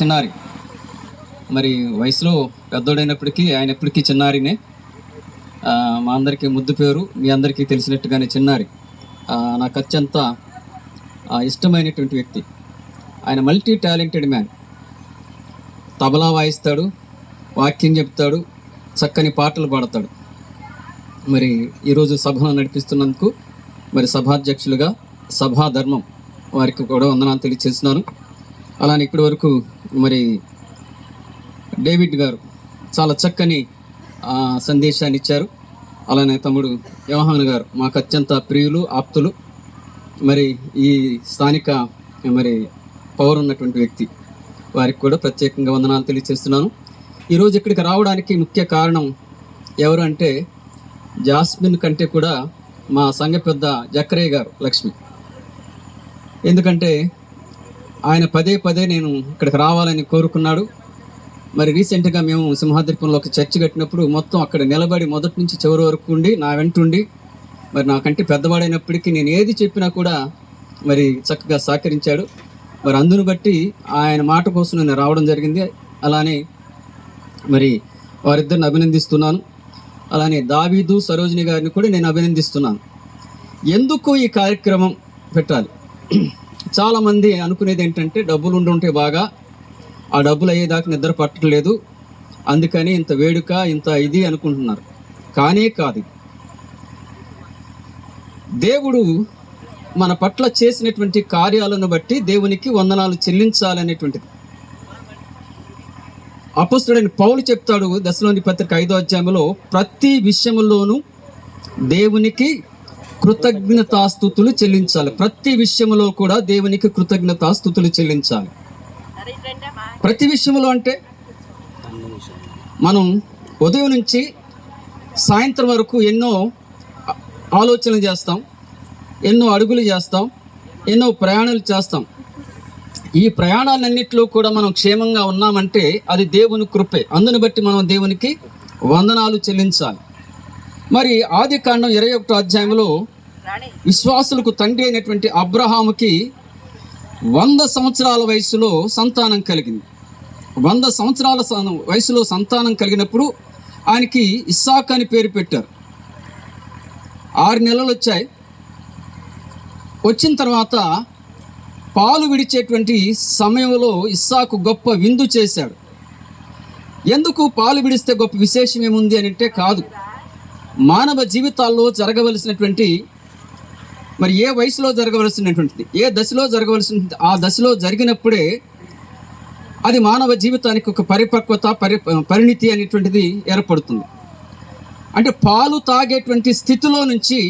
చిన్నారి. మరి వయసులో పెద్దోడైనప్పటికీ ఆయన ఎప్పటికీ చిన్నారినే. మా అందరికీ ముద్దు పేరు మీ అందరికీ తెలిసినట్టుగానే చిన్నారి. నాకు అత్యంత ఇష్టమైనటువంటి వ్యక్తి. ఆయన మల్టీ టాలెంటెడ్ మ్యాన్. తబలా వాయిస్తాడు వాక్యం చెప్తాడు చక్కని పాటలు పాడతాడు. మరి ఈరోజు సభను నడిపిస్తున్నందుకు మరి సభాధ్యక్షులుగా సభా ధర్మం వారికి కూడా వందనాలు తెలియచేస్తున్నాను. అలానే ఇప్పటి వరకు మరి డేవిడ్ గారు చాలా చక్కని సందేశాన్ని ఇచ్చారు. అలానే తమ్ముడు వ్యవహాన్ గారు మాకు అత్యంత ప్రియులు ఆప్తులు. మరి ఈ స్థానిక మరి పవర్ ఉన్నటువంటి వ్యక్తి వారికి కూడా ప్రత్యేకంగా వందనాలు తెలియజేస్తున్నాను ఈరోజు ఇక్కడికి రావడానికి ముఖ్య కారణం ఎవరు అంటే జాస్మిన్ కంటే కూడా మా సంఘ పెద్ద జక్రయ్య గారు లక్ష్మి. ఎందుకంటే ఆయన పదే పదే నేను ఇక్కడికి రావాలని కోరుకున్నాడు. మరి రీసెంట్గా మేము సింహాద్రిపురంలో ఒక చర్చ్ కట్టినప్పుడు మొత్తం అక్కడ నిలబడి మొదటి నుంచి చివరి వరకు ఉండి నా వెంటుండి మరి నాకంటే పెద్దవాడైనప్పటికీ నేను ఏది చెప్పినా కూడా మరి చక్కగా సహకరించాడు. మరి అందును బట్టి ఆయన మాట కోసం నేను రావడం జరిగింది. అలానే మరి వారిద్దరిని అభినందిస్తున్నాను. అలానే దావీదు సరోజిని గారిని కూడా నేను అభినందిస్తున్నాను. ఎందుకు ఈ కార్యక్రమం పెట్టాలి? చాలామంది అనుకునేది ఏంటంటే డబ్బులు ఉండుంటే బాగా. ఆ డబ్బులు అయ్యేదాకా నిద్ర పట్టలేదు అందుకని ఇంత వేడుక ఇంత ఇది అనుకుంటున్నారు. కానే కాదు. దేవుడు మన పట్ల చేసినటువంటి కార్యాలను బట్టి దేవునికి వందనాలు చెల్లించాలనేటువంటిది. అపస్తుడైన పౌలు చెప్తాడు దశలోని పత్రిక ఐదో అధ్యాయంలో ప్రతి విషయంలోనూ దేవునికి కృతజ్ఞతాస్థుతులు చెల్లించాలి. ప్రతి విషయంలో కూడా దేవునికి కృతజ్ఞతాస్థుతులు చెల్లించాలి. ప్రతి విషయంలో అంటే మనం ఉదయం నుంచి సాయంత్రం వరకు ఎన్నో ఆలోచనలు చేస్తాం ఎన్నో అడుగులు చేస్తాం ఎన్నో ప్రయాణాలు చేస్తాం. ఈ ప్రయాణాలన్నింటిలో కూడా మనం క్షేమంగా ఉన్నామంటే అది దేవుని కృపే. అందుని బట్టి మనం దేవునికి వందనాలు చెల్లించాలి. మరి ఆది కాండం ఇరవై ఒకటో అధ్యాయంలో విశ్వాసులకు తండ్రి అయినటువంటి అబ్రహాముకి వంద సంవత్సరాల వయసులో సంతానం కలిగింది. వంద సంవత్సరాల వయసులో సంతానం కలిగినప్పుడు ఆయనకి ఇస్సాక్ అని పేరు పెట్టారు. ఆరు నెలలు వచ్చాయి. వచ్చిన తర్వాత పాలు విడిచేటువంటి సమయంలో ఇస్సాకు గొప్ప విందు చేశాడు. ఎందుకు పాలు విడిస్తే గొప్ప విశేషం ఏముంది అని అంటే కాదు. మానవ జీవితాల్లో జరగవలసినటువంటి మరి ఏ వయసులో జరగవలసినటువంటిది? ఏ దశలో జరగవలసిన ఆ దశలో జరిగినప్పుడే అది మానవ జీవితానికి ఒక పరిపక్వత పరి పరిణితి అనేటువంటిది ఏర్పడుతుంది. అంటే పాలు తాగేటువంటి స్థితిలో నుంచి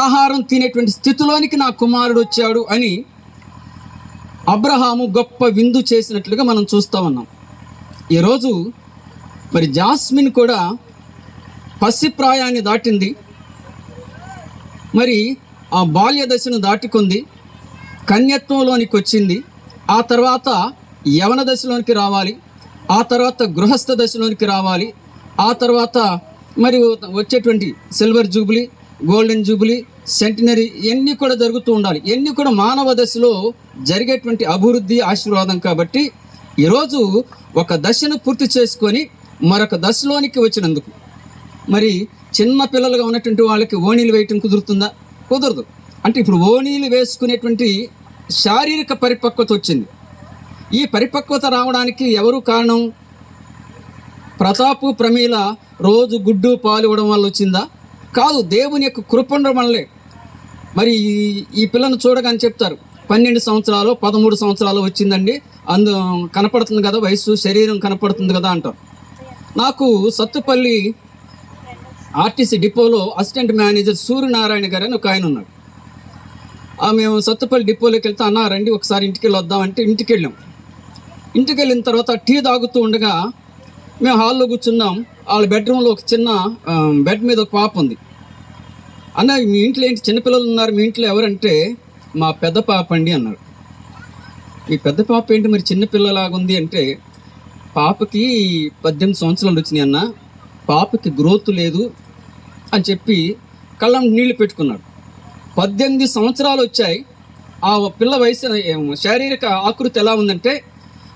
ఆహారం తినేటువంటి స్థితిలోనికి నా కుమారుడు వచ్చాడు అని అబ్రహాము గొప్ప విందు చేసినట్లుగా మనం చూస్తూ ఉన్నాం. ఈరోజు మరి జాస్మిన్ కూడా పసిప్రాయాన్ని దాటింది. మరి ఆ బాల్య దశను దాటుకుంది కన్యత్వంలోనికి వచ్చింది. ఆ తర్వాత యవన దశలోనికి రావాలి ఆ తర్వాత గృహస్థ దశలోనికి రావాలి ఆ తర్వాత మరి వచ్చేటువంటి silver jubilee golden jubilee centenary ఇవన్నీ కూడా జరుగుతూ ఉండాలి. ఇవన్నీ కూడా మానవ దశలో జరిగేటువంటి అభివృద్ధి ఆశీర్వాదం కాబట్టి ఈరోజు ఒక దశను పూర్తి చేసుకొని మరొక దశలోనికి వచ్చినందుకు. మరి చిన్న పిల్లలుగా ఉన్నటువంటి వాళ్ళకి ఓణీలు వేయటం కుదురుతుందా? కుదరదు. అంటే ఇప్పుడు ఓణీలు వేసుకునేటువంటి శారీరక పరిపక్వత వచ్చింది. ఈ పరిపక్వత రావడానికి ఎవరు కారణం? ప్రతాపు ప్రమీల రోజు గుడ్డు పాలు ఇవ్వడం వల్ల వచ్చిందా? కాదు దేవుని యొక్క కృప వల్లే. మరి ఈ- ఈ పిల్లను చూడగానే చెప్తారు పన్నెండు సంవత్సరాలు పదమూడు సంవత్సరాలు వచ్చిందండి. అందు కనపడుతుంది కదా వయసు శరీరం కనపడుతుంది కదా అంటారు. నాకు సత్తుపల్లి ఆర్టీసీ డిపోలో అసిస్టెంట్ మేనేజర్ సూర్యనారాయణ గారు అని ఒక ఆయన ఉన్నాడు. మేము సత్తుపల్లి డిపోలోకి వెళ్తే అన్న రండి ఒకసారి ఇంటికి వెళ్ళొద్దాం వద్దామంటే ఇంటికి వెళ్ళాం. ఇంటికి వెళ్ళిన తర్వాత టీ తాగుతూ ఉండగా మేము హాల్లో కూర్చున్నాం. వాళ్ళ బెడ్రూమ్లో ఒక చిన్న బెడ్ మీద ఒక పాప ఉంది. అన్న మీ ఇంట్లో ఏంటి? చిన్నపిల్లలు ఉన్నారు మీ ఇంట్లో ఎవరంటే మా పెద్ద పాప అండి అన్నాడు. మీ పెద్ద పాప ఏంటి? మరి చిన్నపిల్లలాగా ఉంది అంటే పాపకి పద్దెనిమిది సంవత్సరాలు వచ్చినాయి అన్న. పాపకి గ్రోత్ లేదు అని చెప్పి కళ్ళం నీళ్ళు పెట్టుకున్నాడు. పద్దెనిమిది సంవత్సరాలు వచ్చాయి. ఆ పిల్ల వయసు శారీరక ఆకృతి ఎలా ఉందంటే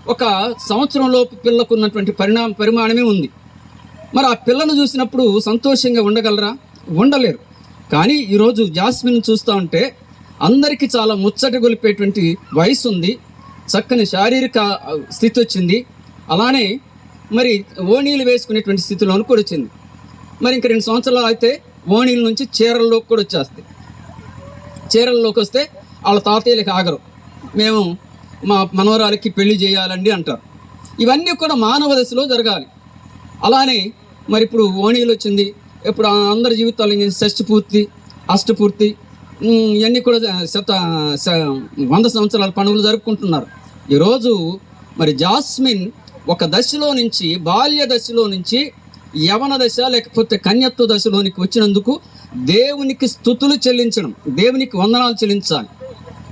ఒక సంవత్సరంలోపు పిల్లకు ఉన్నటువంటి పరిణామ పరిమాణమే ఉంది. మరి ఆ పిల్లను చూసినప్పుడు సంతోషంగా ఉండగలరా? ఉండలేరు. కానీ ఈరోజు జాస్మిన్ చూస్తూ ఉంటే అందరికీ చాలా ముచ్చట గొలిపేటువంటి వయసు ఉంది. చక్కని శారీరక స్థితి వచ్చింది. అలానే మరి ఓణీలు వేసుకునేటువంటి స్థితిలోకి కూడా వచ్చింది. మరి ఇంక రెండు సంవత్సరాలు అయితే ఓణీల నుంచి చీరల్లోకి కూడా వచ్చేస్తాయి. చీరల్లోకి వస్తే వాళ్ళ తాతయ్యలకి ఆగరు. మేము మా మనవరాలకి పెళ్ళి చేయాలండి అంటారు. ఇవన్నీ కూడా మానవ దశలో జరగాలి. అలానే మరి ఇప్పుడు ఓణీలు వచ్చింది. ఇప్పుడు అందరి జీవితాలు ఇంక షష్టి పూర్తి అష్టపూర్తి ఇవన్నీ కూడా శత శ- వంద సంవత్సరాల పండుగలు జరుపుకుంటున్నారు. ఈరోజు మరి జాస్మిన్ ఒక దశలో నుంచి బాల్య దశలో నుంచి యవన దశ లేకపోతే కన్యత్వ దశలోనికి వచ్చినందుకు దేవునికి స్థుతులు చెల్లించడం దేవునికి వందనాలు చెల్లించాలి.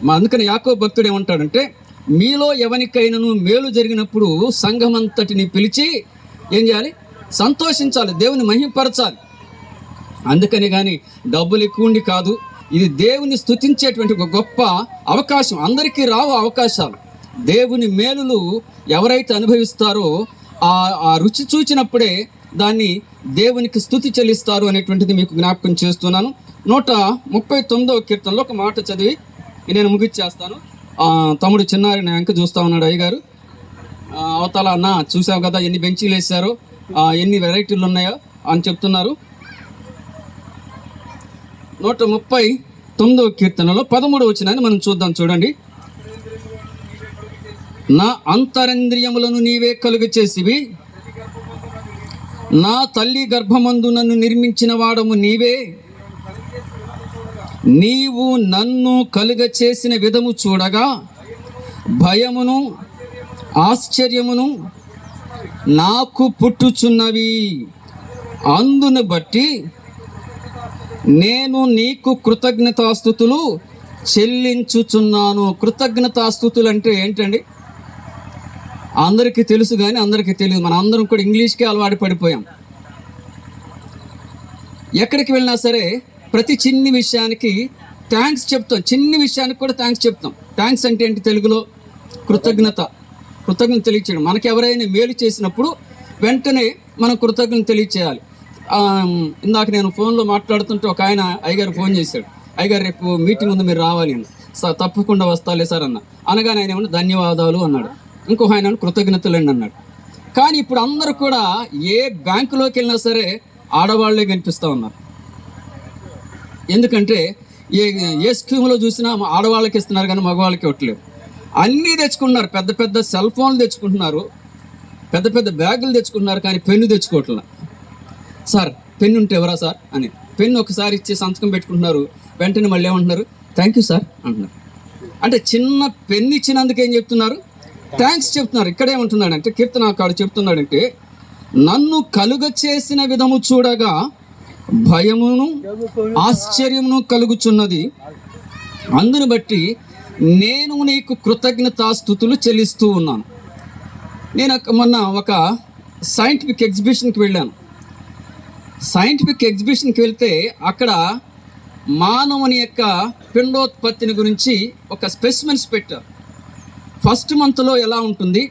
మా అందుకని యాకో భక్తుడు ఏమంటాడంటే మీలో ఎవరికైనాను మేలు జరిగినప్పుడు సంఘమంతటిని పిలిచి ఏం చేయాలి? సంతోషించాలి దేవుని మహింపరచాలి. అందుకని కానీ డబ్బులు ఎక్కువ ఉండి కాదు ఇది దేవుని స్థుతించేటువంటి ఒక గొప్ప అవకాశం అందరికీ రావు అవకాశాలు. దేవుని మేలులు ఎవరైతే అనుభవిస్తారో ఆ ఆ రుచి చూచినప్పుడే దాన్ని దేవునికి స్థుతి చెల్లిస్తారు అనేటువంటిది మీకు జ్ఞాపకం చేస్తున్నాను. నూట ముప్పై తొమ్మిదవ కీర్తనలో ఒక మాట చదివి నేను ముగిచ్చేస్తాను తమ్ముడు చిన్నారి నా వెంక చూస్తా ఉన్నాడు అయ్యగారు. అవతల అన్న చూసావు కదా ఎన్ని బెంచీలు వేసారో ఎన్ని వెరైటీలు ఉన్నాయో అని చెప్తున్నారు. నూట ముప్పై తొమ్మిదవ కీర్తనలో పదమూడు వచ్చినాయని మనం చూద్దాం చూడండి. నా అంతరింద్రియములను నీవే కలుగ చేసివి. నా తల్లి గర్భమందు నన్ను నిర్మించిన వాడము నీవే. నీవు నన్ను కలుగ చేసిన విధము చూడగా భయమును ఆశ్చర్యమును నాకు పుట్టుచున్నవి. అందును బట్టి నేను నీకు కృతజ్ఞతాస్థుతులు చెల్లించుచున్నాను. కృతజ్ఞతాస్థుతులు అంటే ఏంటండి? అందరికీ తెలుసు కానీ అందరికీ తెలియదు. మన అందరం కూడా ఇంగ్లీష్కే అలవాటు పడిపోయాం. ఎక్కడికి వెళ్ళినా సరే ప్రతి చిన్ని విషయానికి థ్యాంక్స్ చెప్తాం. చిన్ని విషయానికి కూడా థ్యాంక్స్ చెప్తాం. థ్యాంక్స్ అంటే ఏంటి తెలుగులో? కృతజ్ఞత. కృతజ్ఞత తెలియచేయడం. మనకి ఎవరైనా మేలు చేసినప్పుడు వెంటనే మనం కృతజ్ఞత తెలియచేయాలి. ఇందాక నేను ఫోన్లో మాట్లాడుతుంటే ఒక ఆయన అయ్యగారు ఫోన్ చేశాడు. అయ్యగారు రేపు మీటింగ్ ఉంది మీరు రావాలి సార్ తప్పకుండా వస్తాలే సార్ అన్న. అనగానే ఆయన ఏమన్నా ధన్యవాదాలు అన్నాడు. ఇంకొక ఆయన కృతజ్ఞతలండి అన్నాడు. కానీ ఇప్పుడు అందరూ కూడా ఏ బ్యాంకులోకి వెళ్ళినా సరే ఆడవాళ్ళే కనిపిస్తూ ఉన్నారు. ఎందుకంటే ఏ ఏ స్కీమ్లో చూసినా ఆడవాళ్ళకి ఇస్తున్నారు కానీ మగవాళ్ళకి ఇవ్వట్లేదు. అన్నీ తెచ్చుకుంటున్నారు. పెద్ద పెద్ద సెల్ ఫోన్లు తెచ్చుకుంటున్నారు. పెద్ద పెద్ద బ్యాగులు తెచ్చుకుంటున్నారు కానీ పెన్ను తెచ్చుకోవట్లే. సార్ పెన్ను ఉంటే ఎవరా సార్ అని. పెన్ను ఒకసారి ఇచ్చి సంతకం పెట్టుకుంటున్నారు. వెంటనే మళ్ళీ ఏమంటున్నారు? థ్యాంక్ యూ సార్ అంటున్నారు. అంటే చిన్న పెన్ను ఇచ్చినందుకు ఏం చెప్తున్నారు? థ్యాంక్స్ చెప్తున్నారు. ఇక్కడే ఏమంటున్నాడు అంటే కీర్తనాకాడు చెప్తున్నాడంటే నన్ను కలుగ చేసిన విధము చూడగా భయమును ఆశ్చర్యమును కలుగుచున్నది. అందును బట్టి నేను నీకు కృతజ్ఞతాస్థుతులు చెల్లిస్తూ ఉన్నాను. నేను మొన్న ఒక సైంటిఫిక్ ఎగ్జిబిషన్కి వెళ్ళాను. సైంటిఫిక్ ఎగ్జిబిషన్కి వెళ్తే అక్కడ మానవుని యొక్క పిండోత్పత్తిని గురించి ఒక స్పెసిమెన్స్ పెట్టారు. ఫస్ట్ మంత్లో ఎలా ఉంటుంది?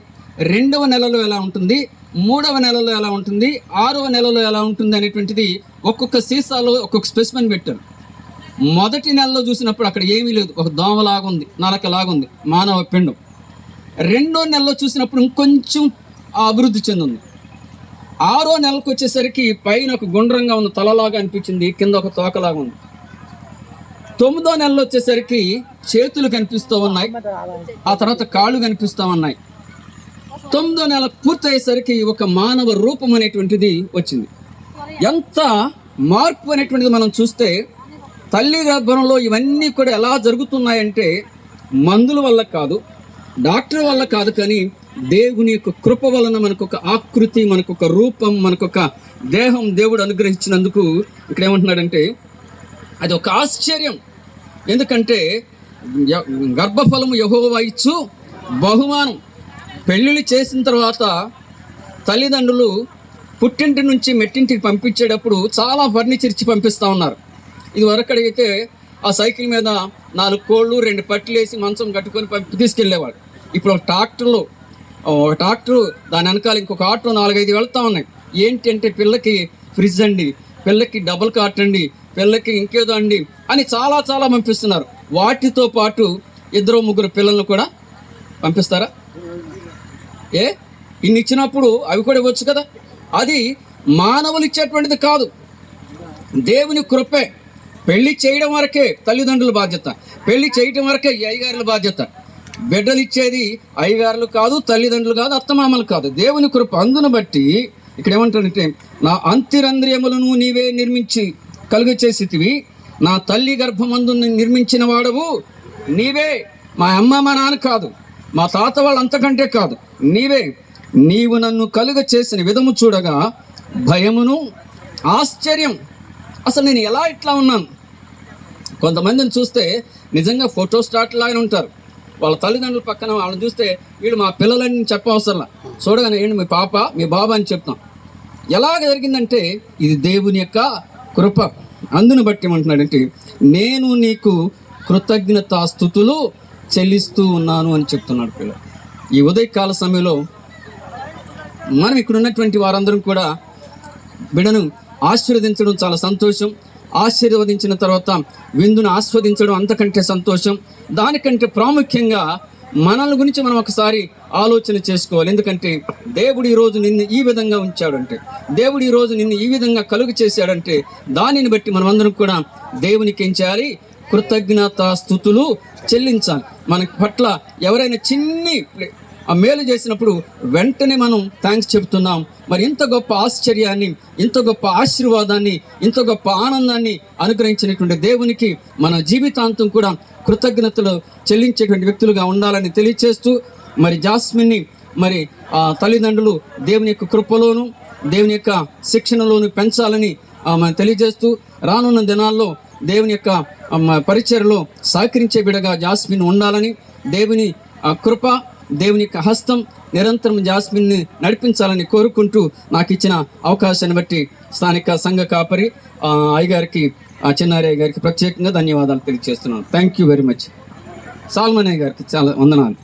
రెండవ నెలలో ఎలా ఉంటుంది? మూడవ నెలలో ఎలా ఉంటుంది? ఆరవ నెలలో ఎలా ఉంటుంది అనేటువంటిది ఒక్కొక్క సీసాలో ఒక్కొక్క స్పెసిమెన్ పెట్టారు. మొదటి నెలలో చూసినప్పుడు అక్కడ ఏమీ లేదు. ఒక దోమలాగా ఉంది నలకలాగా ఉంది మానవ పిండం. రెండో నెలలో చూసినప్పుడు ఇంకొంచెం అభివృద్ధి చెందింది. ఆరో నెలకు వచ్చేసరికి పైన ఒక గుండ్రంగా ఉన్న తలలాగా అనిపించింది కింద ఒక తోకలాగా ఉంది తొమ్మిదో నెలలో వచ్చేసరికి చేతులు కనిపిస్తూ ఉన్నాయి. ఆ తర్వాత కాళ్ళు కనిపిస్తూ ఉన్నాయి. తొమ్మిదో నెల పూర్తయ్యేసరికి ఒక మానవ రూపం అనేటువంటిది వచ్చింది. ఎంత మార్పు అనేటువంటిది మనం చూస్తే తల్లి గర్భంలో ఇవన్నీ కూడా ఎలా జరుగుతున్నాయంటే మందుల వల్ల కాదు డాక్టర్ వల్ల కాదు కానీ దేవుని యొక్క కృప వలన మనకు ఒక ఆకృతి మనకు ఒక రూపం మనకు ఒక దేహం దేవుడు అనుగ్రహించినందుకు ఇక్కడ ఏమంటున్నాడంటే అది ఒక ఆశ్చర్యం. ఎందుకంటే గర్భఫలము యహోవా ఇచ్చు. బహుమానం. పెళ్ళిళ్ళు చేసిన తర్వాత తల్లిదండ్రులు పుట్టింటి నుంచి మెట్టింటికి పంపించేటప్పుడు చాలా ఫర్నిచర్ ఇచ్చి పంపిస్తూ ఉన్నారు. ఇది వరకడిగితే ఆ సైకిల్ మీద నాలుగు కోళ్ళు రెండు పట్లు వేసి మంచం కట్టుకొని పంపి తీసుకెళ్ళేవాడు ఇప్పుడు ఒక ట్రాక్టర్లో ఒక ట్రాక్టర్ దాని వెనకాల ఇంకొక ఆటో నాలుగైదు వెళ్తూ ఉన్నాయి. ఏంటి అంటే పిల్లకి ఫ్రిడ్జ్ అండి పిల్లకి డబుల్ కాట్ అండి పిల్లకి ఇంకేదో అండి అని చాలా చాలా పంపిస్తున్నారు. వాటితో పాటు ఇద్దరు ముగ్గురు పిల్లలను కూడా పంపిస్తారా? ఏ? ఇన్ని ఇచ్చినప్పుడు అవి కూడా ఇవ్వచ్చు కదా? అది మానవులు ఇచ్చేటువంటిది కాదు. దేవుని కృపే. పెళ్ళి చేయడం వరకే తల్లిదండ్రుల బాధ్యత. పెళ్ళి చేయడం వరకే అయ్యగారుల బాధ్యత. బిడ్డలు ఇచ్చేది అయ్యగారులు కాదు తల్లిదండ్రులు కాదు అత్తమామలు కాదు. దేవుని కృప అందును బట్టి ఇక్కడ ఏమంటాడంటే నా అంతిరంద్రియములను నీవే నిర్మించి కలుగ చేసితివి నా తల్లి గర్భమందు నిర్మించిన వాడవు. నీవే మా అమ్మ మా నాన్న కాదు. మా తాత వాళ్ళు అంతకంటే కాదు. నీవే. నీవు నన్ను కలుగ చేసిన విధము చూడగా భయమును ఆశ్చర్యం. అసలు నేను ఎలా ఇట్లా ఉన్నాను? కొంతమందిని చూస్తే నిజంగా ఫోటో స్టార్ట్ లాగానే ఉంటారు. వాళ్ళ తల్లిదండ్రుల పక్కన వాళ్ళని చూస్తే వీడు మా పిల్లలని చెప్పవసరం చూడగానే ఏంటి మీ పాప మీ బాబా అని చెప్తాం. ఎలాగ జరిగిందంటే ఇది దేవుని యొక్క కృప అందును బట్టి ఏమంటున్నాడంటే నేను నీకు కృతజ్ఞతాస్థుతులు చెల్లిస్తూ ఉన్నాను అని చెప్తున్నాడు పిల్ల ఈ ఉదయకాల సమయంలో మనం ఇక్కడ ఉన్నటువంటి వారందరం కూడా బిడను ఆశీర్వదించడం చాలా సంతోషం. ఆశీర్వదించిన తర్వాత విందును ఆస్వాదించడం అంతకంటే సంతోషం. దానికంటే ప్రాముఖ్యంగా మనల్ని గురించి మనం ఒకసారి ఆలోచన చేసుకోవాలి. ఎందుకంటే దేవుడు ఈరోజు నిన్ను ఈ విధంగా ఉంచాడంటే దేవుడు ఈరోజు నిన్ను ఈ విధంగా కలుగు చేశాడంటే దానిని బట్టి మనమందరం కూడా దేవునికి ఏం చేయాలి? కృతజ్ఞత స్థుతులు చెల్లించాలి. మన పట్ల ఎవరైనా చిన్ని ఆ మేలు చేసినప్పుడు వెంటనే మనం థ్యాంక్స్ చెప్తున్నాం మరి ఇంత గొప్ప ఆశ్చర్యాన్ని ఇంత గొప్ప ఆశీర్వాదాన్ని ఇంత గొప్ప ఆనందాన్ని అనుగ్రహించినటువంటి దేవునికి మన జీవితాంతం కూడా కృతజ్ఞతలు చెల్లించేటువంటి వ్యక్తులుగా ఉండాలని తెలియచేస్తూ మరి జాస్మిన్ని మరి ఆ తల్లిదండ్రులు దేవుని యొక్క కృపలోను దేవుని యొక్క శిక్షణలోను పెంచాలని మనం తెలియజేస్తూ రానున్న దినాల్లో దేవుని యొక్క పరిచయలో సహకరించే బిడగా జాస్మిన్ ఉండాలని దేవుని ఆ, కృప దేవుని యొక్క హస్తం నిరంతరం జాస్మిన్ని నడిపించాలని కోరుకుంటూ నాకు ఇచ్చిన అవకాశాన్ని బట్టి స్థానిక సంఘ కాపరి అయ్యగారికి చిన్నారయ్య గారికి ప్రత్యేకంగా ధన్యవాదాలు తెలియజేస్తున్నాను. Thank you very much Salman అయ్య గారికి చాలా వందనాలు.